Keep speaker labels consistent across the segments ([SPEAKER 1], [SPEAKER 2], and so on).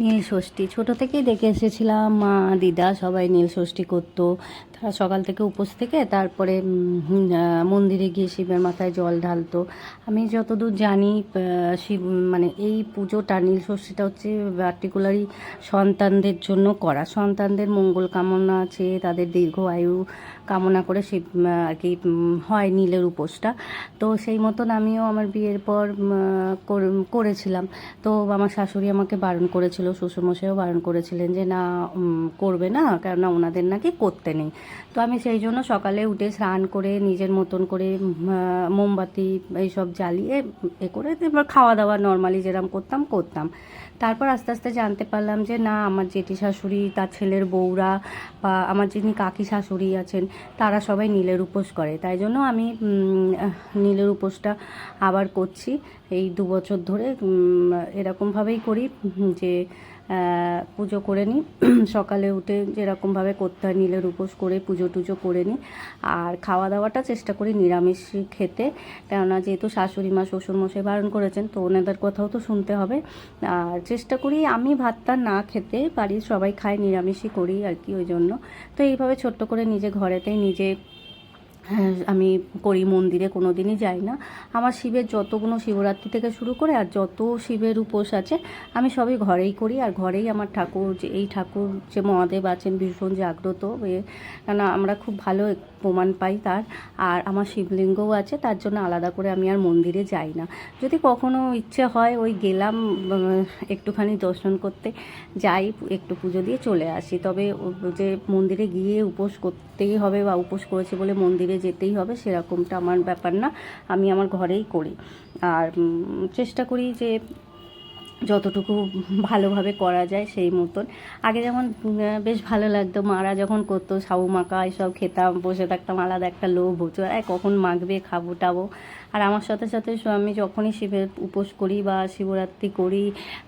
[SPEAKER 1] নীল ষষ্ঠী। ছোটো থেকেই দেখে এসেছিলাম মা দিদা সবাই নীল ষষ্ঠী করতো। সকাল থেকে উপোস থেকে তারপরে মন্দিরে গিয়ে শিবের মাথায় জল ঢালতো। আমি যতদূর জানি শিব মানে এই পুজোটা, নীল ষষ্ঠীটা হচ্ছে পার্টিকুলারই সন্তানদের জন্য করা। সন্তানদের মঙ্গল কামনা আছে, তাদের দীর্ঘ আয়ু কামনা করে শিব আর কি হয় নীলের উপোসটা। তো সেই মতন আমিও আমার বিয়ের পর কর- করেছিলাম। তো আমার শাশুড়ি আমাকে বারণ করেছিল, শ্বশুরমশাইও বারণ করেছিলেন যে, না করবে না, কেননা ওনাদের নাকি করতে নেই। তো আমি সেই জন্য সকালে উঠে স্নান করে নিজের মতন করে মোমবাতি এইসব জ্বালিয়ে, এ করে এবার খাওয়া দাওয়া নর্মালি যেরকম করতাম করতাম। তারপর আস্তে আস্তে জানতে পারলাম যে না, আমার জেঠি শাশুড়ি, তার ছেলের বউরা বা আমার যিনি কাকি শাশুড়ি আছেন, তারা সবাই নীলের উপোস করে। তাই জন্য আমি নীলের উপোসটা আবার করছি। এই দু বছর ধরে এরকমভাবেই করি যে পুজো করে নিই। সকালে উঠে যেরকমভাবে করতে হয় নীলের উপোস করে পুজো টুজো করে নিই। আর খাওয়া দাওয়াটা চেষ্টা করি নিরামিষ খেতে, কেননা যেহেতু শাশুড়ি মা শ্বশুরমশাই বারণ করেছেন, তো ওনাদের কথাও তো শুনতে হবে। আর চেষ্টা করি আমি ভাতটা না খেতে, বাড়ির সবাই খায়, নিরামিষই করি আর কি ওই জন্য। তো এইভাবে ছোট্ট করে নিজে ঘরেতেই নিজে আমি করি মন্দিরে কোনো দিনই যাই না। আমার শিবের যতগুলো শিবরাত্রি থেকে শুরু করে আর যত শিবের উপোস আছে, আমি সবই ঘরেই করি। আর ঘরেই আমার ঠাকুর যে, এই ঠাকুর যে মহাদেব আছেন, ভীষণ জাগ্রত কেন আমরা খুব ভালো প্রমাণ পাই তার। আর আমার শিবলিঙ্গও আছে, তার জন্য আলাদা করে আমি আর মন্দিরে যাই না। যদি কখনো ইচ্ছে হয়, ওই গেলাম একটুখানি দর্শন করতে, যাই, একটু পুজো দিয়ে চলে আসি। তবে যে মন্দিরে গিয়ে উপোস করতেই হবে বা উপোস করেছে বলে মন্দিরে যেতেই হবে সেরকমটা আমার ব্যাপার না। আমি আমার ঘরেই করি। আর চেষ্টা করি যে যতটুকু ভালোভাবে করা যায় সেই মতন। আগে যেমন বেশ ভালো লাগতো, মারা যখন করতো সাবু মাখা, এসব খেতাম, বসে থাকতাম, আলাদা একটা লোভ হতো এ কখন মাখবে, খাব, টাবো। আর আমার সাথে সাথে আমি যখনই শিবের উপোস করি বা শিবরাত্রি করি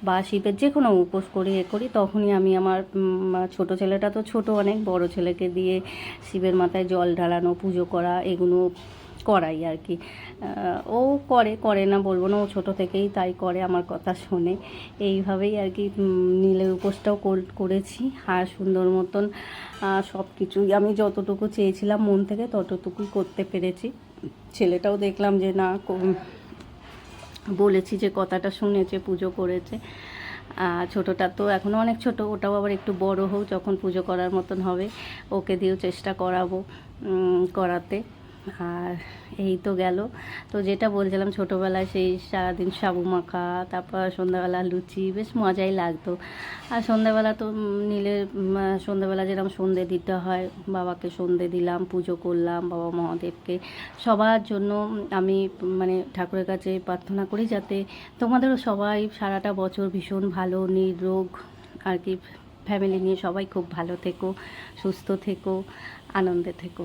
[SPEAKER 1] বা শিবের যে কোনো উপোস করি, এ করি, তখনই আমি আমার ছোট ছেলেটা তো ছোট অনেক, বড় ছেলেকে দিয়ে শিবের মাথায় জল ঢালানো, পুজো করা, এগুলো করাই আর কি। ও করে করে না বলব না, ও ছোটো থেকেই তাই করে আমার কথা শোনে। এইভাবেই আর কি নীলের উপোসটাও কর- করেছি। আর সুন্দর মতন সব কিছুই আমি যতটুকু চেয়েছিলাম মন থেকে ততটুকুই করতে পেরেছি। ছেলেটাও দেখলাম যে না বলেছি যে কথাটা শুনেছে, পুজো করেছে। আর ছোটোটা তো এখনও অনেক ছোট, ওটাও আবার একটু বড় হোক, যখন পুজো করার মতন হবে, ওকে দিয়েও চেষ্টা করাবো করাতে। আর এই তো গেল। তো যেটা বলছিলাম, ছোটোবেলায় সেই সারাদিন সাবু মাখা, তারপর সন্ধ্যাবেলা লুচি, বেশ মজাই লাগতো। আর সন্ধ্যাবেলা তো নীলের সন্ধ্যাবেলা যেরকম সন্ধে দিতে হয়, বাবাকে সন্ধে দিলাম, পুজো করলাম, বাবা মহাদেবকে। সবার জন্য আমি মানে ঠাকুরের কাছে প্রার্থনা করি যাতে তোমাদেরও সবাই সারাটা বছর ভীষণ ভালো, নিরোগ, আর কি, ফ্যামিলি নিয়ে সবাই খুব ভালো থেকো, সুস্থ থেকো, আনন্দে থেকো।